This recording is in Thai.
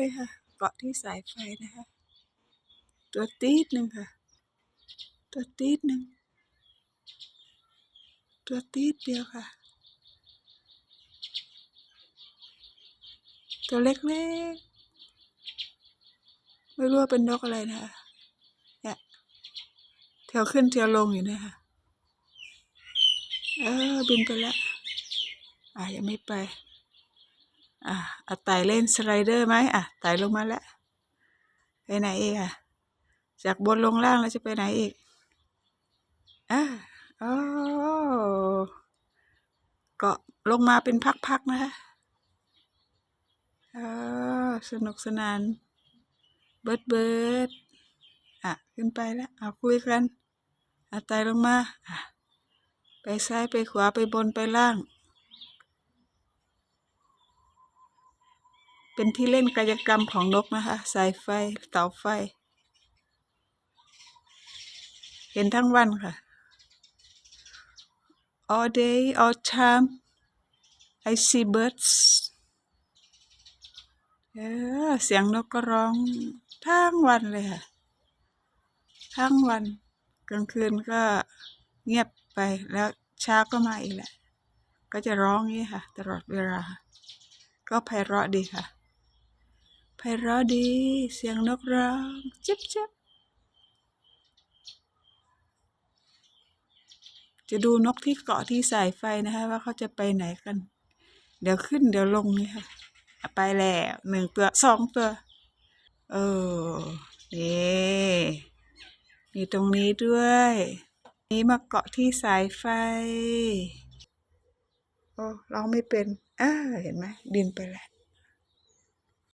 เลยค่ะ เกาะที่สายไฟนะคะ ตัวตีดหนึ่งค่ะ ตัวตีดหนึ่ง ตัวตีดเดียวค่ะ ตัวเล็กๆไม่รู้ว่าเป็นนกอะไรนะคะเนี่ยเที่ยวขึ้นเที่ยวลงอยู่เนี่ยค่ะเออบินไปแล้วอะยังไม่ไป อะเอาไต่เล่นสไลเดอร์ไหมอะไต่ลงมาแล้ว ไปไหนอีกอะ จากบนลงล่างแล้วจะไปไหนอีกอะโอ้เกาะลงมาเป็นพักๆนะคะเออสนุกสนาน เบิดเบิดอะ ขึ้นไปแล้วเอาคุยกันอะไต่ลงมาอะไปซ้ายไปขวาไปบนไปล่าง เป็นที่เล่นกายกรรมของนกนะคะ สายไฟเสาไฟ เห็นทั้งวันค่ะ all day all time I see birds เออเสียงนกก็ร้องทั้งวันเลยค่ะ ทั้งวันกลางคืนก็เงียบไปแล้วเช้าก็มาอีกแหละ ก็จะร้องอย่างนี้ค่ะ ตลอดเวลา ก็ไพเราะดีค่ะ ไพเราะดี เสียงนกร้องจิ๊บจิ๊บจะดูนกที่เกาะที่สายไฟนะคะ ว่าเขาจะไปไหนกัน เดี๋ยวขึ้นเดี๋ยวลงนี่ค่ะ ไปแล้วหนึ่งตัวสองตัว เออนี่มีตรงนี้ด้วย นี่มาเกาะที่สายไฟ โอ้เราไม่เป็นอ่าเห็นไหมดินไปแล้ว